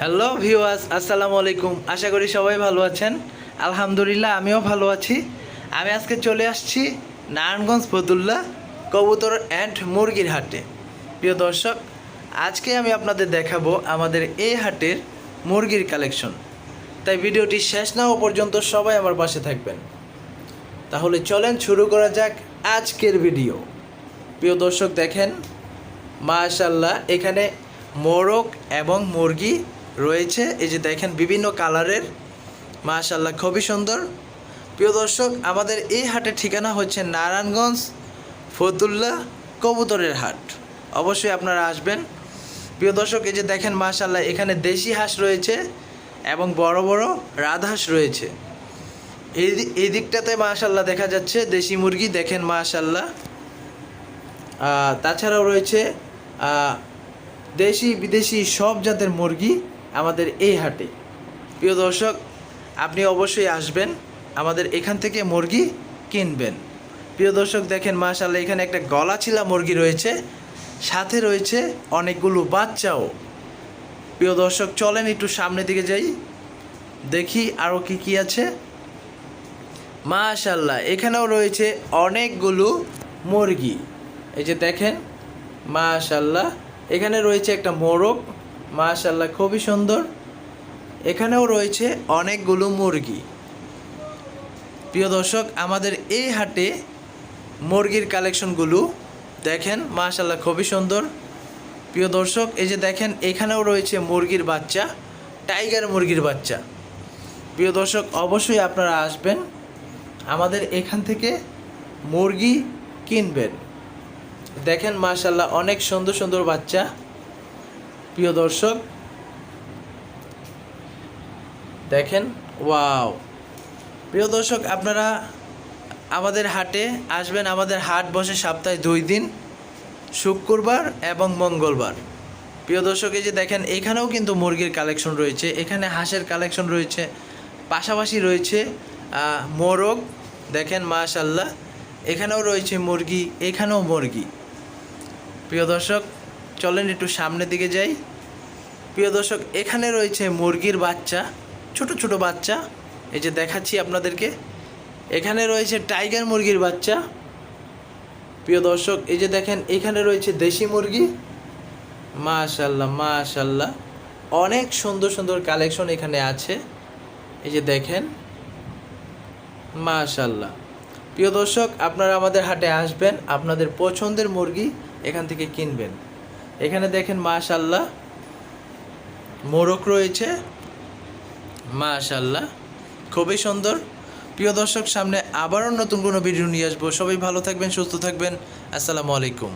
Hello viewers আসসালামু আলাইকুম আশা করি সবাই ভালো আছেন। আলহামদুলিল্লাহ, আমিও ভালো আছি। আমি আজকে চলে আসছি নারায়ণগঞ্জ ফতুল্লা কবুতর অ্যান্ড মুরগির হাটে। প্রিয় দর্শক, আজকে আমি আপনাদের দেখাবো আমাদের এই হাটের মুরগির কালেকশন। তাই ভিডিওটি শেষ না হওয়া পর্যন্ত সবাই আমার পাশে থাকবেন। তাহলে চলেন শুরু করা যাক আজকের ভিডিও। প্রিয় দর্শক, দেখেন মাশাল্লাহ এখানে মোরগ এবং মুরগি রয়েছে। এই যে দেখেন, বিভিন্ন কালারের। মাশাল্লাহ খুবই সুন্দর। প্রিয় দর্শক, আমাদের এই হাটের ঠিকানা হচ্ছে নারায়ণগঞ্জ, ফতুল্লা, কবুতরের হাট। অবশ্যই আপনারা আসবেন। প্রিয় দর্শক, এই যে দেখেন মাশাল্লাহ এখানে দেশি হাঁস রয়েছে এবং বড় বড় রাজহাঁস রয়েছে। এই এই দিকটাতে মাশাল্লাহ দেখা যাচ্ছে দেশি মুরগি, দেখেন মাশাল্লাহ তাছাড়াও রয়েছে দেশি বিদেশি সব জাতের মুরগি। আমাদের এই হাটে। প্রিয় দর্শক, আপনি অবশ্যই আসবেন, আমাদের এখান থেকে মুরগি কিনবেন। প্রিয় দর্শক, দেখেন মাশাল্লাহ এখানে একটা গলা ছিলা মুরগি রয়েছে, সাথে রয়েছে অনেকগুলো বাচ্চাও। প্রিয় দর্শক, চলেন একটু সামনের দিকে যাই, দেখি আরও কি কি আছে। মাশাল্লাহ এখানেও রয়েছে অনেকগুলো মুরগি। এই যে দেখেন মাশাল্লাহ এখানে রয়েছে একটা মোরগ মাশাল্লাহ খুবই সুন্দর। এখানেও রয়েছে অনেকগুলো মুরগি। প্রিয় দর্শক, আমাদের এই হাটে মুরগির কালেকশনগুলো দেখেন মাশাল্লাহ খুবই সুন্দর। প্রিয় দর্শক, এই যে দেখেন, এখানেও রয়েছে মুরগির বাচ্চা, টাইগার মুরগির বাচ্চা। প্রিয় দর্শক, অবশ্যই আপনারা আসবেন, আমাদের এখান থেকে মুরগি কিনবেন। দেখেন মাশাল্লাহ অনেক সুন্দর সুন্দর বাচ্চা। প্রিয় দর্শক, দেখেন, ওয়াও। প্রিয় দর্শক, আপনারা আমাদের হাটে আসবেন, আমাদের হাট বসে সপ্তাহে দুই দিন, শুক্রবার এবং মঙ্গলবার। প্রিয় দর্শক, এই যে দেখেন, এখানেও কিন্তু মুরগির কালেকশন রয়েছে, এখানে হাঁসের কালেকশন রয়েছে, পাশাপাশি রয়েছে মোরগ, দেখেন মাশাল্লাহ এখানেও রয়েছে মুরগি, এখানেও মুরগি। প্রিয় দর্শক চলেন একটু সামনের দিকে যাই। প্রিয় দর্শক, এখানে রয়েছে মুরগির বাচ্চা, ছোট ছোট বাচ্চা। এই যে দেখাচ্ছি আপনাদেরকে। এখানে রয়েছে টাইগার মুরগির বাচ্চা। প্রিয় দর্শক, এই যে দেখেন, এখানে রয়েছে দেশি মুরগি। মাশাল্লাহ মাশাল্লাহ। অনেক সুন্দর সুন্দর কালেকশন এখানে আছে। এই যে দেখেন, মাশাল্লাহ। প্রিয় দর্শক, আপনারা আমাদের হাটে আসবেন, আপনাদের পছন্দের মুরগি এখান থেকে কিনবেন। এখানে দেখেন মাশাল্লাহ মোরক রয়েছে। মাশাল্লাহ খুবই সুন্দর। প্রিয় দর্শক, সামনে আবারও নতুন কোনো ভিডিও নিয়ে আসব। সবাই ভালো থাকবেন, সুস্থ থাকবেন। আসসালামু আলাইকুম।